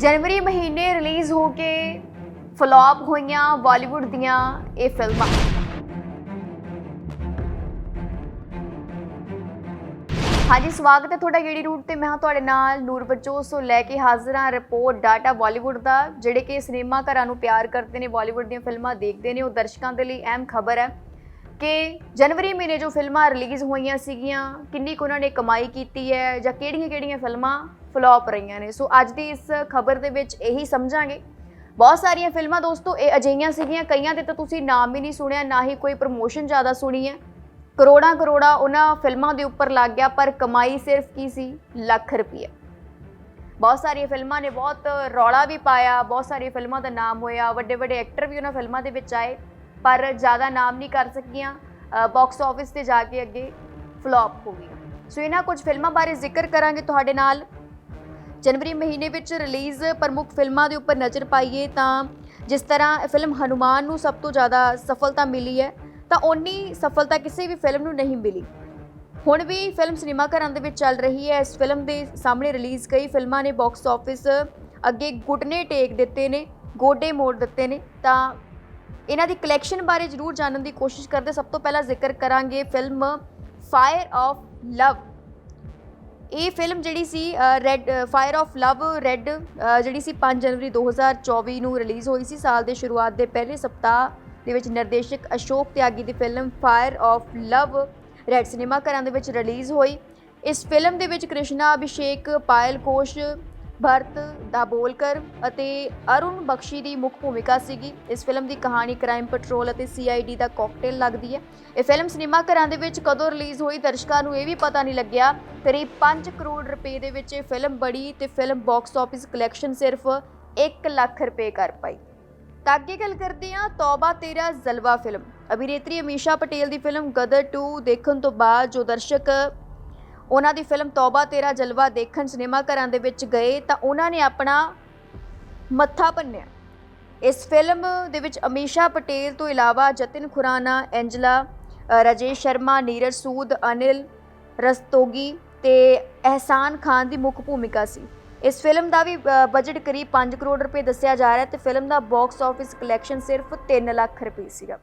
ਜਨਵਰੀ ਮਹੀਨੇ ਰਿਲੀਜ਼ ਹੋ ਕੇ ਫਲॉप ਹੋਈਆਂ ਬਾਲੀਵੁੱਡ ਦੀਆਂ ਇਹ ਫਿਲਮਾਂ। ਹਾਂਜੀ, ਸਵਾਗਤ ਹੈ ਤੁਹਾਡਾ ਗੇੜੀ ਰੂਟ ਤੇ। ਮੈਂ ਹਾਂ ਤੁਹਾਡੇ ਨਾਲ ਨੂਰ ਬੱਚੋ। ਸੋ ਲੈ ਕੇ ਹਾਜ਼ਰ ਹਾਂ ਰਿਪੋਰਟ ਡਾਟਾ ਬਾਲੀਵੁੱਡ ਦਾ, ਜਿਹੜੇ ਕਿ ਸਿਨੇਮਾ ਘਰਾਂ ਨੂੰ ਪਿਆਰ ਕਰਦੇ ਨੇ, ਬਾਲੀਵੁੱਡ ਦੀਆਂ ਫਿਲਮਾਂ ਦੇਖਦੇ ਨੇ, ਉਹ ਦਰਸ਼ਕਾਂ ਦੇ ਲਈ ਅਹਿਮ ਖਬਰ ਹੈ। ਕਿ ਜਨਵਰੀ ਮਹੀਨੇ ਜੋ ਫਿਲਮਾਂ ਰਿਲੀਜ਼ ਹੋਈਆਂ ਸੀਗੀਆਂ, ਕਿੰਨੀ ਕੁ ਉਹਨਾਂ ਨੇ ਕਮਾਈ ਕੀਤੀ ਹੈ ਜਾਂ ਕਿਹੜੀਆਂ-ਕਿਹੜੀਆਂ ਫਿਲਮਾਂ ਫਲॉप ਰਹੀਆਂ ਨੇ। ਸੋ ਅੱਜ ਦੀ ਇਸ ਖਬਰ ਦੇ ਵਿੱਚ ਇਹੀ ਸਮਝਾਂਗੇ। ਬਹੁਤ ਸਾਰੀਆਂ ਫਿਲਮਾਂ ਦੋਸਤੋ, ਇਹ ਅਜਿਹੀਆਂ ਸੀਗੀਆਂ, ਕਈਆਂ ਦੇ ਤਾਂ ਤੁਸੀਂ ਨਾਮ ਹੀ ਨਹੀਂ ਸੁਣਿਆ, ਨਾ ਹੀ ਕੋਈ ਪ੍ਰਮੋਸ਼ਨ ਜ਼ਿਆਦਾ ਸੁਣੀ ਹੈ। ਕਰੋੜਾਂ ਕਰੋੜਾਂ ਉਹਨਾਂ ਫਿਲਮਾਂ ਦੇ ਉੱਪਰ ਲੱਗ ਗਿਆ, ਪਰ ਕਮਾਈ ਸਿਰਫ ਕੀ ਸੀ? ਲੱਖ ਰੁਪਏ ਬਹੁਤ ਸਾਰੀਆਂ ਫਿਲਮਾਂ ਨੇ, ਬਹੁਤ ਰੌਲਾ ਵੀ ਪਾਇਆ, ਬਹੁਤ ਸਾਰੀਆਂ ਫਿਲਮਾਂ ਦਾ ਨਾਮ ਹੋਇਆ ਵੱਡੇ ਵੱਡੇ ਐਕਟਰ ਵੀ ਉਹਨਾਂ ਫਿਲਮਾਂ ਦੇ ਵਿੱਚ ਆਏ। ਪਰ ਜ਼ਿਆਦਾ ਨਾਮ ਨਹੀਂ ਕਰ ਸਕੀਆਂ। ਬਾਕਸ ਆਫਿਸ ਤੇ ਜਾ ਕੇ ਅੱਗੇ ਫਲॉप ਹੋ ਗਈਆਂ। ਸੋ ਇਹਨਾਂ ਕੁਝ ਫਿਲਮਾਂ ਬਾਰੇ ਜ਼ਿਕਰ ਕਰਾਂਗੇ ਤੁਹਾਡੇ ਨਾਲ। ਜਨਵਰੀ ਮਹੀਨੇ ਵਿੱਚ ਰਿਲੀਜ਼ ਪ੍ਰਮੁੱਖ ਫਿਲਮਾਂ ਦੇ ਉੱਪਰ ਨਜ਼ਰ ਪਾਈਏ ਤਾਂ ਜਿਸ ਤਰ੍ਹਾਂ ਫਿਲਮ ਹਨੂਮਾਨ ਨੂੰ ਸਭ ਤੋਂ ਜ਼ਿਆਦਾ ਸਫਲਤਾ ਮਿਲੀ ਹੈ, ਤਾਂ ਓਨੀ ਸਫਲਤਾ ਕਿਸੇ ਵੀ ਫਿਲਮ ਨੂੰ ਨਹੀਂ ਮਿਲੀ। ਹੁਣ ਵੀ ਫਿਲਮ ਸਿਨੇਮਾ ਘਰਾਂ ਦੇ ਵਿੱਚ ਚੱਲ ਰਹੀ ਹੈ। ਇਸ ਫਿਲਮ ਦੇ ਸਾਹਮਣੇ ਰਿਲੀਜ਼ ਕਈ ਫਿਲਮਾਂ ਨੇ। ਬਾਕਸ ਆਫਿਸ ਅੱਗੇ ਗੁੱਟਨੇ ਟੇਕ ਦਿੱਤੇ ਨੇ, ਗੋਡੇ ਮੋੜ ਦਿੱਤੇ ਨੇ, ਤਾਂ ਇਹਨਾਂ ਦੀ ਕਲੈਕਸ਼ਨ ਬਾਰੇ ਜ਼ਰੂਰ ਜਾਣਨ ਦੀ ਕੋਸ਼ਿਸ਼ ਕਰਦੇ ਸਭ ਤੋਂ ਪਹਿਲਾਂ ਜ਼ਿਕਰ ਕਰਾਂਗੇ ਫਿਲਮ ਫਾਇਰ ਆਫ ਲਵ ਇਹ ਫਿਲਮ ਜਿਹੜੀ ਸੀ red fire of love red ਜਿਹੜੀ ਸੀ 5 ਜਨਵਰੀ 2024 ਨੂੰ ਰਿਲੀਜ਼ ਹੋਈ ਸੀ। ਸਾਲ ਦੇ ਸ਼ੁਰੂਆਤ ਦੇ ਪਹਿਲੇ ਸਪਤਾਹ ਦੇ ਵਿੱਚ ਨਿਰਦੇਸ਼ਕ ਅਸ਼ੋਕ ਤਿਆਗੀ ਦੀ film fire of love red cinema ਘਰਾਂ ਦੇ ਵਿੱਚ ਰਿਲੀਜ਼ ਹੋਈ। ਇਸ ਫਿਲਮ ਦੇ ਵਿੱਚ ਕ੍ਰਿਸ਼ਨਾ ਅਭਿਸ਼ੇਕ, ਪਾਇਲ ਕੋਸ਼ ਭਰਤ ਦਾਬੋਲਕਰ ਅਤੇ ਅਰੁਣ ਬਖਸ਼ੀ ਦੀ ਮੁੱਖ ਭੂਮਿਕਾ ਸੀਗੀ। ਇਸ ਫਿਲਮ ਦੀ ਕਹਾਣੀ ਕ੍ਰਾਈਮ ਪੈਟਰੋਲ ਅਤੇ ਸੀਆਈਡੀ ਦਾ ਕਾਕਟੇਲ ਲੱਗਦੀ ਹੈ। ਇਹ ਫਿਲਮ ਸਿਨੇਮਾ ਘਰਾਂ ਦੇ ਵਿੱਚ ਕਦੋਂ ਰਿਲੀਜ਼ ਹੋਈ ਦਰਸ਼ਕਾਂ ਨੂੰ ਇਹ ਵੀ ਪਤਾ ਨਹੀਂ ਲੱਗਿਆ। ਕਰੀਬ 5 ਕਰੋੜ ਰੁਪਏ ਦੇ ਵਿੱਚ ਇਹ ਫਿਲਮ ਬੜੀ ਤੇ ਫਿਲਮ ਬਾਕਸ ਆਫਿਸ ਕਲੈਕਸ਼ਨ ਸਿਰਫ 1 ਲੱਖ ਰੁਪਏ ਕਰ ਪਾਈ। ਤਾਂ ਅੱਗੇ ਗੱਲ ਕਰਦੇ ਹਾਂ ਤੌਬਾ ਤੇਰਾ ਜ਼ਲਵਾ ਫਿਲਮ। ਅਭਿਨੇਤਰੀ ਅਮੀਸ਼ਾ ਪਟੇਲ ਦੀ ਫਿਲਮ ਗਦਰ 2 ਦੇਖਣ ਤੋਂ ਬਾਅਦ ਜੋ ਦਰਸ਼ਕ ਉਹਨਾਂ ਦੀ ਫਿਲਮ ਤੌਬਾ ਤੇਰਾ ਜਲਵਾ ਦੇਖਣ ਸਿਨੇਮਾ ਘਰਾਂ ਦੇ ਵਿੱਚ ਗਏ ਤਾਂ ਉਹਨਾਂ ਨੇ ਆਪਣਾ ਮੱਥਾ ਭੰਨਿਆ ਇਸ ਫਿਲਮ ਦੇ ਵਿੱਚ ਅਮੀਸ਼ਾ ਪਟੇਲ ਤੋਂ ਇਲਾਵਾ ਜਤਿਨ ਖੁਰਾਨਾ ਐਂਜਲਾ ਅ, ਰਾਜੇਸ਼ ਸ਼ਰਮਾ ਨੀਰਜ ਸੂਦ ਅਨਿਲ ਰਸਤੋਗੀ ਤੇ ਅਹਿਸਾਨ ਖਾਨ ਦੀ ਮੁੱਖ ਭੂਮਿਕਾ ਸੀ। ਇਸ ਫਿਲਮ ਦਾ ਵੀ ਬਜਟ ਕਰੀਬ 5 ਕਰੋੜ ਰੁਪਏ ਦੱਸਿਆ ਜਾ ਰਿਹਾ ਤੇ ਫਿਲਮ ਦਾ ਬਾਕਸ ਆਫਿਸ ਕਲੈਕਸ਼ਨ ਸਿਰਫ 3 ਲੱਖ ਰੁਪਏ ਸੀਗਾ।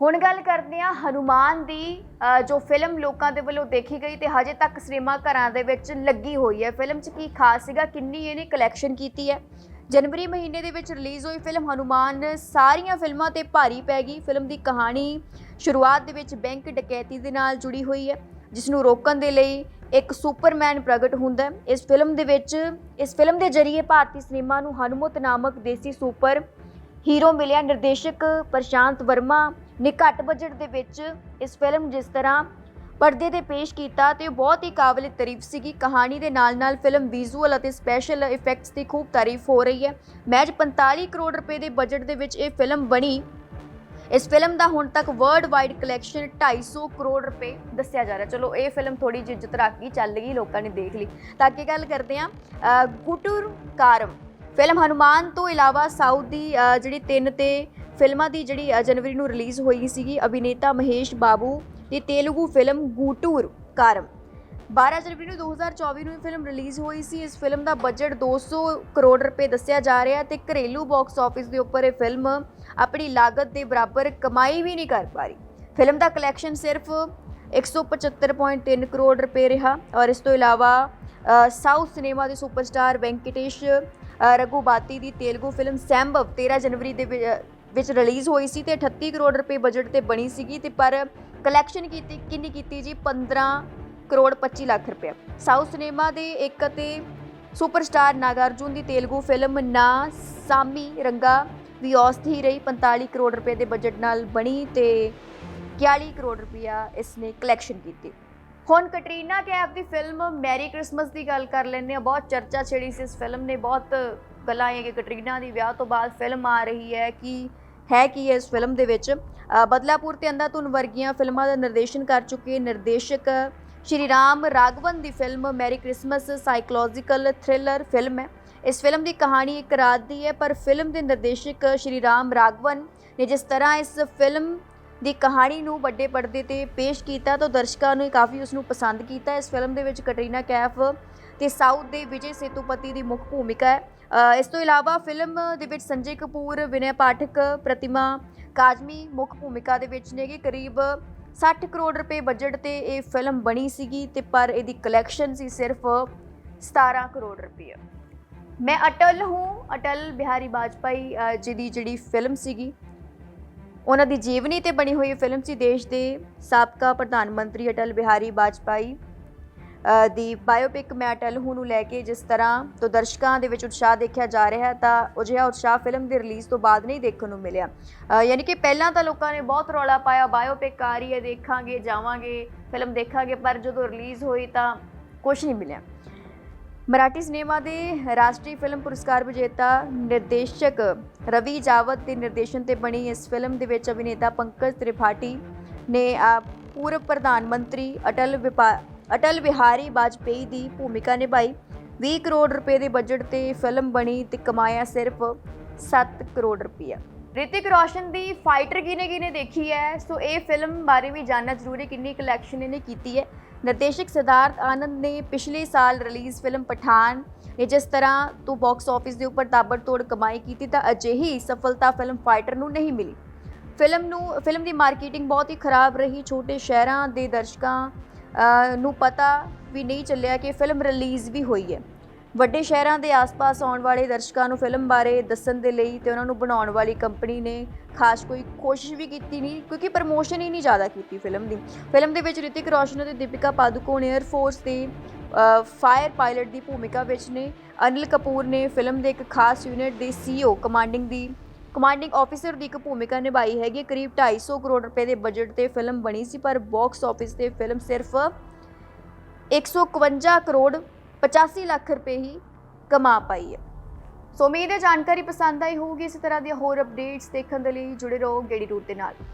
ਹੁਣ ਗੱਲ ਕਰਦੇ ਹਾਂ ਹਨੂਮਾਨ ਦੀ ਜੋ ਫਿਲਮ ਲੋਕਾਂ ਦੇ ਵੱਲੋਂ ਦੇਖੀ ਗਈ ਤੇ ਹਜੇ ਤੱਕ ਸਿਨੇਮਾ ਘਰਾਂ ਦੇ ਵਿੱਚ ਲੱਗੀ ਹੋਈ ਹੈ। ਫਿਲਮ 'ਚ ਕੀ ਖਾਸ ਸੀਗਾ, ਕਿੰਨੀ ਇਹਨੇ ਕਲੈਕਸ਼ਨ ਕੀਤੀ ਹੈ? ਜਨਵਰੀ ਮਹੀਨੇ ਦੇ ਵਿੱਚ ਰਿਲੀਜ਼ ਹੋਈ ਫਿਲਮ ਹਨੂਮਾਨ, ਸਾਰੀਆਂ ਫਿਲਮਾਂ ਤੇ ਭਾਰੀ ਪੈ ਗਈ। ਫਿਲਮ ਦੀ ਕਹਾਣੀ ਸ਼ੁਰੂਆਤ ਦੇ ਵਿੱਚ ਬੈਂਕ ਡਕੈਤੀ ਦੇ ਨਾਲ ਜੁੜੀ ਹੋਈ ਹੈ, ਜਿਸ ਨੂੰ ਰੋਕਣ ਦੇ ਲਈ ਇੱਕ ਸੁਪਰਮੈਨ ਪ੍ਰਗਟ ਹੁੰਦਾ ਹੈ। ਇਸ ਫਿਲਮ ਦੇ ਵਿੱਚ, ਇਸ ਫਿਲਮ ਦੇ ਜ਼ਰੀਏ ਭਾਰਤੀ ਸਿਨੇਮਾ ਨੂੰ ਹਨੂਮਤ ਨਾਮਕ ਦੇਸੀ ਸੁਪਰ ਹੀਰੋ ਮਿਲਿਆ। ਨਿਰਦੇਸ਼ਕ ਪ੍ਰਸ਼ਾਂਤ ਵਰਮਾ ਨੇ ਘੱਟ ਬਜਟ ਦੇ ਵਿੱਚ ਇਸ ਫਿਲਮ ਜਿਸ ਤਰ੍ਹਾਂ ਪਰਦੇ ਤੇ ਪੇਸ਼ ਕੀਤਾ ਤੇ ਉਹ ਬਹੁਤ ਹੀ ਕਾਬਿਲ ਤਾਰੀਫ ਸੀਗੀ। ਕਹਾਣੀ ਦੇ ਨਾਲ-ਨਾਲ ਫਿਲਮ ਵਿਜ਼ੂਅਲ ਅਤੇ ਸਪੈਸ਼ਲ ਇਫੈਕਟਸ ਦੀ ਖੂਬ ਤਾਰੀਫ ਹੋ ਰਹੀ ਹੈ। ਮਹਿਜ 45 ਕਰੋੜ ਰੁਪਏ ਦੇ ਬਜਟ ਦੇ ਵਿੱਚ ਇਹ ਫਿਲਮ ਬਣੀ। ਇਸ ਫਿਲਮ ਦਾ ਹੁਣ ਤੱਕ ਵਰਲਡ ਵਾਈਡ ਕਲੈਕਸ਼ਨ 250 ਕਰੋੜ ਰੁਪਏ ਦੱਸਿਆ ਜਾ ਰਿਹਾ। ਚਲੋ ਇਹ ਫਿਲਮ ਥੋੜੀ ਜਿਹੀ ਇੱਜ਼ਤ ਰੱਖ ਕੇ ਚੱਲ ਗਈ ਲੋਕਾਂ ਨੇ ਦੇਖ ਲਈ। ਤਾਂ ਅੱਗੇ ਗੱਲ ਕਰਦੇ ਹਾਂ ਅ, ਗੁਟੁਰ ਕਾਰਮ। ਫਿਲਮ ਹਨੂਮਾਨ ਤੋਂ ਇਲਾਵਾ ਸਾਊਥ ਦੀ ਜਿਹੜੀ ਤਿੰਨ ਤੇ ਫਿਲਮਾਂ ਦੀ ਜਿਹੜੀ ਜਨਵਰੀ ਨੂੰ ਰਿਲੀਜ਼ ਹੋਈ ਸੀਗੀ ਅਭਿਨੇਤਾ ਮਹੇਸ਼ ਬਾਬੂ ਦੀ ਤੇਲਗੂ ਫਿਲਮ ਗੂਟੂਰ ਕਾਰਮ। 12 ਜਨਵਰੀ ਨੂੰ 2024 ਨੂੰ ਇਹ ਫਿਲਮ ਰਿਲੀਜ਼ ਹੋਈ ਸੀ। ਇਸ ਫਿਲਮ ਦਾ ਬਜਟ 200 ਕਰੋੜ ਰੁਪਏ ਦੱਸਿਆ ਜਾ ਰਿਹਾ ਤੇ ਘਰੇਲੂ ਬਾਕਸ ਆਫਿਸ ਦੇ ਉੱਪਰ ਇਹ ਫਿਲਮ ਆਪਣੀ ਲਾਗਤ ਦੇ ਬਰਾਬਰ ਕਮਾਈ ਵੀ ਨਹੀਂ ਕਰ ਪਾ ਰਹੀ ਫਿਲਮ ਦਾ ਕਲੈਕਸ਼ਨ ਸਿਰਫ 175.3 ਕਰੋੜ ਰੁਪਏ ਰਿਹਾ ਔਰ ਇਸ ਤੋਂ ਇਲਾਵਾ ਸਾਊਥ ਸਿਨੇਮਾ ਦੇ ਸੁਪਰਸਟਾਰ ਵੈਂਕਟੇਸ਼ ਅ, ਰਘੂਬਾਤੀ ਦੀ ਤੇਲਗੂ ਫਿਲਮ ਸੈਂਬਵ 13 ਜਨਵਰੀ ਦੇ ਵਿ- ਵਿੱਚ ਰਿਲੀਜ਼ ਹੋਈ ਸੀ ਤੇ 38 ਕਰੋੜ ਰੁਪਏ ਬਜਟ ਤੇ ਬਣੀ ਸੀਗੀ ਤੇ ਪਰ ਕਲੈਕਸ਼ਨ ਕੀਤੀ, ਕਿੰਨੀ ਕੀਤੀ ਜੀ? 15 ਕਰੋੜ 25 ਲੱਖ ਰੁਪਏ ਸਾਊਥ ਸਿਨੇਮਾ ਦੇ ਇੱਕ ਅਤੇ ਸੁਪਰਸਟਾਰ ਨਾਗਾਰਜੁਨ ਦੀ ਤੇਲਗੂ ਫਿਲਮ ਨਾ ਸਾਮੀ ਰੰਗਾ ਵੀ ਔਸਤ ਹੀ ਰਹੀ। 45 ਕਰੋੜ ਰੁਪਏ ਦੇ ਬਜਟ ਨਾਲ ਬਣੀ ਤੇ 41 ਕਰੋੜ ਰੁਪਇਆ ਇਸ ਨੇ ਕਲੈਕਸ਼ਨ ਕੀਤੀ। ਹੁਣ ਕਟਰੀਨਾ ਕੈਫ ਦੀ ਫਿਲਮ ਮੈਰੀ ਕ੍ਰਿਸਮਸ ਦੀ ਗੱਲ ਕਰ ਲੈਂਦੇ ਆ ਬਹੁਤ ਚਰਚਾ ਛੇੜੀ ਸੀ ਇਸ ਫਿਲਮ ਨੇ। ਬਹੁਤ ਗੱਲਾਂ ਆਈਆਂ ਕਿ ਕਟਰੀਨਾ ਦੀ ਵਿਆਹ ਤੋਂ ਬਾਅਦ ਫਿਲਮ ਆ ਰਹੀ ਹੈ ਕਿ ਹੈ ਕੀ ਹੈ ਇਸ ਫਿਲਮ ਦੇ ਵਿੱਚ? ਬਦਲਾਪੁਰ ਤੇ ਅੰਧਾਧੁਨ ਵਰਗੀਆਂ ਫਿਲਮਾਂ ਦਾ ਨਿਰਦੇਸ਼ਨ ਕਰ ਚੁੱਕੇ ਨਿਰਦੇਸ਼ਕ ਸ਼੍ਰੀ ਰਾਮ ਰਾਘਵਨ ਦੀ film Merry Christmas psychological thriller film ਹੈ। ਇਸ ਫਿਲਮ ਦੀ ਕਹਾਣੀ ਇੱਕ ਰਾਤ ਦੀ ਹੈ, ਪਰ ਫਿਲਮ ਦੇ ਨਿਰਦੇਸ਼ਕ ਸ਼੍ਰੀ ਰਾਮ ਰਾਘਵਨ ਨੇ ਜਿਸ ਤਰ੍ਹਾਂ ਇਸ ਫਿਲਮ ਦੀ ਕਹਾਣੀ ਨੂੰ ਵੱਡੇ ਪਰਦੇ ਤੇ ਪੇਸ਼ ਕੀਤਾ, ਤਾਂ ਦਰਸ਼ਕਾਂ ਨੇ ਕਾਫੀ ਉਸ ਨੂੰ ਪਸੰਦ ਕੀਤਾ। ਇਸ ਫਿਲਮ ਦੇ ਵਿੱਚ ਕਟਰੀਨਾ ਕੈਫ ਤੇ ਸਾਊਥ ਦੇ ਵਿਜੇ ਸੇਤੂਪਤੀ ਦੀ ਮੁੱਖ ਭੂਮਿਕਾ ਹੈ। ਇਸ ਤੋਂ ਇਲਾਵਾ ਫਿਲਮ ਦੇ ਵਿੱਚ ਸੰਜੇ ਕਪੂਰ, ਵਿਨੈ ਪਾਠਕ, ਪ੍ਰਤਿਮਾ ਕਾਜਮੀ ਮੁੱਖ ਭੂਮਿਕਾ ਦੇ ਵਿੱਚ ਨੇਗੇ। ਕਰੀਬ 60 ਕਰੋੜ ਰੁਪਏ ਬਜਟ ਤੇ ਇਹ ਫਿਲਮ ਬਣੀ ਸੀਗੀ ਤੇ ਪਰ ਇਹਦੀ ਕਲੈਕਸ਼ਨ ਸੀ ਸਿਰਫ 17 ਕਰੋੜ ਰੁਪਏ। ਮੈਂ ਅਟਲ ਹੂੰ, ਅਟਲ ਬਿਹਾਰੀ ਵਾਜਪਾਈ ਜੀ ਦੀ ਜਿਹੜੀ ਫਿਲਮ ਸੀਗੀ, ਉਹਨਾਂ ਦੀ ਜੀਵਨੀ ਤੇ ਬਣੀ ਹੋਈ ਫਿਲਮ ਸੀ। ਦੇਸ਼ ਦੇ ਸਾਬਕਾ ਪ੍ਰਧਾਨ ਮੰਤਰੀ ਅਟਲ ਬਿਹਾਰੀ ਵਾਜਪਾਈ ਦੀ ਬਾਇਓਪਿਕ ਮੈਂ ਅਟਲ ਨੂੰ ਲੈ ਕੇ ਜਿਸ ਤਰ੍ਹਾਂ ਤੋਂ ਦਰਸ਼ਕਾਂ ਦੇ ਵਿੱਚ ਉਤਸ਼ਾਹ ਦੇਖਿਆ ਜਾ ਰਿਹਾ ਤਾਂ ਅਜਿਹਾ ਉਤਸ਼ਾਹ ਫਿਲਮ ਦੇ ਰਿਲੀਜ਼ ਤੋਂ ਬਾਅਦ ਨਹੀਂ ਦੇਖਣ ਨੂੰ ਮਿਲਿਆ। ਯਾਨੀ ਕਿ ਪਹਿਲਾਂ ਤਾਂ ਲੋਕਾਂ ਨੇ ਬਹੁਤ ਰੌਲਾ ਪਾਇਆ ਬਾਇਓਪਿਕ ਆ ਰਹੀ ਹੈ ਦੇਖਾਂਗੇ ਜਾਵਾਂਗੇ ਫਿਲਮ ਦੇਖਾਂਗੇ ਪਰ ਜਦੋਂ ਰਿਲੀਜ਼ ਹੋਈ ਤਾਂ ਕੁਝ ਨਹੀਂ ਮਿਲਿਆ। ਮਰਾਠੀ ਸਿਨੇਮਾ ਦੇ ਰਾਸ਼ਟਰੀ ਫਿਲਮ ਪੁਰਸਕਾਰ ਵਿਜੇਤਾ ਨਿਰਦੇਸ਼ਕ ਰਵੀ ਜਾਵਤ ਦੇ ਨਿਰਦੇਸ਼ਨ ਤੇ ਬਣੀ ਇਸ ਫਿਲਮ ਦੇ ਵਿੱਚ ਅਭਿਨੇਤਾ ਪੰਕਜ ਤ੍ਰਿਪਾਠੀ ਨੇ ਅ, ਪੂਰਵ ਪ੍ਰਧਾਨ ਮੰਤਰੀ ਅਟਲ ਵਿਪਾ- ਅਟਲ ਬਿਹਾਰੀ ਵਾਜਪੇਈ ਦੀ ਭੂਮਿਕਾ ਨਿਭਾਈ। 20 ਕਰੋੜ ਰੁਪਏ ਦੇ ਬਜਟ ਤੇ ਫਿਲਮ ਬਣੀ ਤੇ ਕਮਾਇਆ ਸਿਰਫ 7 ਕਰੋੜ ਰੁਪਇਆ ਰਿਤਿਕ ਰੋਸ਼ਨ ਦੀ ਫਾਈਟਰ ਕਿਨੇ ਕਿਨੇ ਦੇਖੀ ਹੈ, ਸੋ ਇਹ ਫਿਲਮ ਬਾਰੇ ਵੀ ਜਾਨਣਾ ਜ਼ਰੂਰੀ ਕਿੰਨੀ ਕਲੈਕਸ਼ਨ ਇਹਨੇ ਕੀਤੀ ਹੈ। ਨਿਰਦੇਸ਼ਕ ਸਿਧਾਰਥ ਆਨੰਦ ਨੇ ਪਿਛਲੇ ਸਾਲ ਰਿਲੀਜ਼ ਫਿਲਮ ਪਠਾਨ ਨੇ ਜਿਸ ਤਰ੍ਹਾਂ ਤੋਂ ਬਾਕਸ ਆਫਿਸ ਦੇ ਉੱਪਰ ਤਾਬੜਤੋੜ ਕਮਾਈ ਕੀਤੀ ਤਾਂ ਅਜਿਹੀ ਸਫਲਤਾ ਫਿਲਮ ਫਾਈਟਰ ਨੂੰ ਨਹੀਂ ਮਿਲੀ। ਫਿਲਮ ਨੂੰ, ਫਿਲਮ ਦੀ ਮਾਰਕੀਟਿੰਗ ਬਹੁਤ ਹੀ ਖਰਾਬ ਰਹੀ, ਛੋਟੇ ਸ਼ਹਿਰਾਂ ਦੇ ਦਰਸ਼ਕਾਂ ਨੂੰ ਪਤਾ ਵੀ ਨਹੀਂ ਚੱਲਿਆ ਕਿ ਫਿਲਮ ਰਿਲੀਜ਼ ਵੀ ਹੋਈ ਹੈ। ਵੱਡੇ ਸ਼ਹਿਰਾਂ ਦੇ ਆਸ-ਪਾਸ ਆਉਣ ਵਾਲੇ ਦਰਸ਼ਕਾਂ ਨੂੰ ਫਿਲਮ ਬਾਰੇ ਦੱਸਣ ਦੇ ਲਈ ਤੇ ਉਹਨਾਂ ਨੂੰ ਬਣਾਉਣ ਵਾਲੀ ਕੰਪਨੀ ਨੇ ਖਾਸ ਕੋਈ ਕੋਸ਼ਿਸ਼ ਵੀ ਕੀਤੀ ਨਹੀਂ, ਕਿਉਂਕਿ ਪ੍ਰਮੋਸ਼ਨ ਹੀ ਨਹੀਂ ਜ਼ਿਆਦਾ ਕੀਤੀ ਫਿਲਮ ਦੀ। ਫਿਲਮ ਦੇ ਵਿੱਚ ਰਿਤਿਕ ਰੋਸ਼ਨ ਅਤੇ ਦੀਪਿਕਾ ਪਾਦੂਕੋਣ 에ਅਰ ਫੋਰਸ ਦੇ ਫਾਇਰ ਪਾਇਲਟ ਦੀ ਭੂਮਿਕਾ ਵਿੱਚ ਨੇ। ਅਨਿਲ ਕਪੂਰ ਨੇ ਫਿਲਮ ਦੇ ਇੱਕ ਖਾਸ ਯੂਨਿਟ ਦੇ ਸੀਈਓ ਕਮਾਂਡਿੰਗ ਦੀ ਕਮਾਂਡਿੰਗ ਆਫੀਸਰ ਦੀ ਇੱਕ ਭੂਮਿਕਾ ਨਿਭਾਈ ਹੈਗੀ ਕਰੀਬ 250 ਕਰੋੜ ਰੁਪਏ ਦੇ ਬਜਟ ਤੇ ਫਿਲਮ ਬਣੀ ਸੀ, ਪਰ ਬਾਕਸ ਆਫਿਸ ਤੇ ਫਿਲਮ ਸਿਰਫ 151 ਕਰੋੜ 85 ਲੱਖ ਰੁਪਏ ਹੀ ਕਮਾ ਪਾਈ ਹੈ। ਸੋ ਉਮੀਦ ਹੈ ਜਾਣਕਾਰੀ ਪਸੰਦ ਆਈ ਹੋਊਗੀ। ਇਸੇ ਤਰ੍ਹਾਂ ਦੀਆਂ ਹੋਰ ਅਪਡੇਟਸ ਦੇਖਣ ਦੇ ਲਈ ਜੁੜੇ ਰਹੋ ਗੇੜੀ ਰੂਟ ਦੇ ਨਾਲ।